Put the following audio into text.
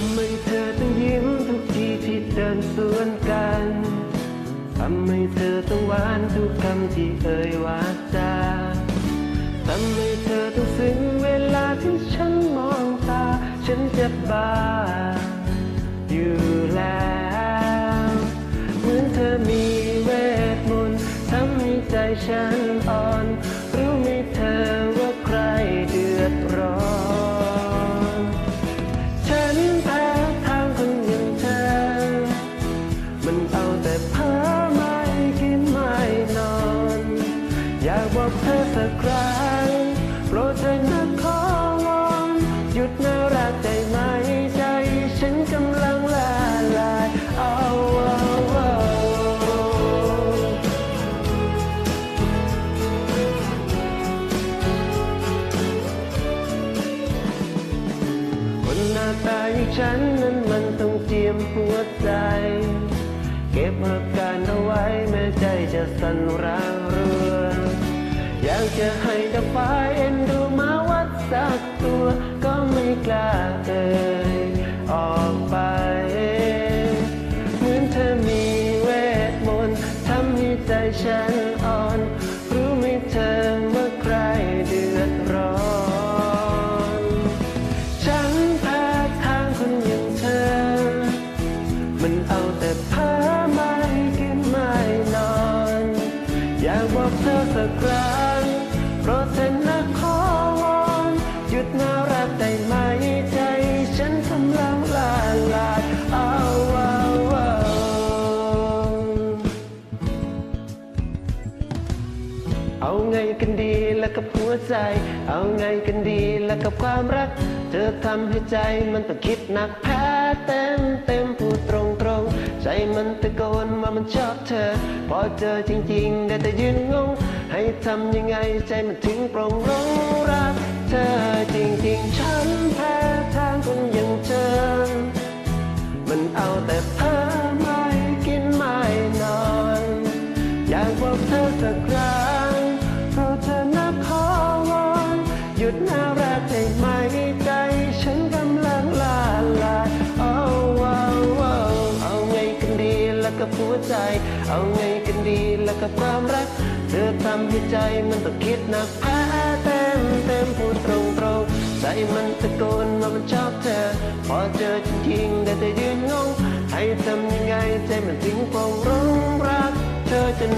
ำไมเธอต้องยิ้มทุกทีที่เดินสวนกันทำไมเธอต้องหวานทุกคำที่เอ่ยวาจาทำไมเธอต้องซึ้งเวลาที่ฉันมองตา ฉันจะบ้าอยู่แล้ว เหมือนเธอมีเวทมนต์ทำให้ใจฉัน บเธอสักครั้งโปรดเธอนะขอวอนหยุดน่ารักใจไหมใจฉันกำลังละลายเอาเอาเอาคนหน้าตาอย่างฉันนั้นมันต้องเจียมหัวใจ เก็บอาการเอาไว้แม้ใจจะสั่นร้า กล้าเอ่ยออกไป เหมือนเธอมีเวทมนต์ทำให้ใจฉันอ่อน รู้ไหมเธอเมื่อใครเดือดร้อน ฉันแพ้ทางคนอย่างเธอ มันเอาแต่เพ้อไม่กินไม่นอน อยากบอกเธอสักครั้งโปรดเถอะนะขอ เอาไงกันดีแล้วกับหัวใจ เอาไงกันดีแล้วกับความรัก เธอทำให้ใจมันต้องคิดหนักแพ้เต็มเต็มพูดตรงตรงใจมันตะโกนว่ามันชอบเธอ พอเจอจริงๆได้แต่ยืนงง ให้ทำยังไงใจมันถึงปร่งลงรักเธอจริงๆฉันแพ้ทางคนอย่างเธอ มันเอาแต่ กับความรัก เธอทำให้ใจมันต้องคิดหนักแพ้เต็มเต็มพูดตรงตรงใจมันตะโกนว่ามันชอบเธอ พอเจอจริงๆได้แต่ยืนงง ให้ทำยังไงใจมันถึงปองร้องรัก เธอจน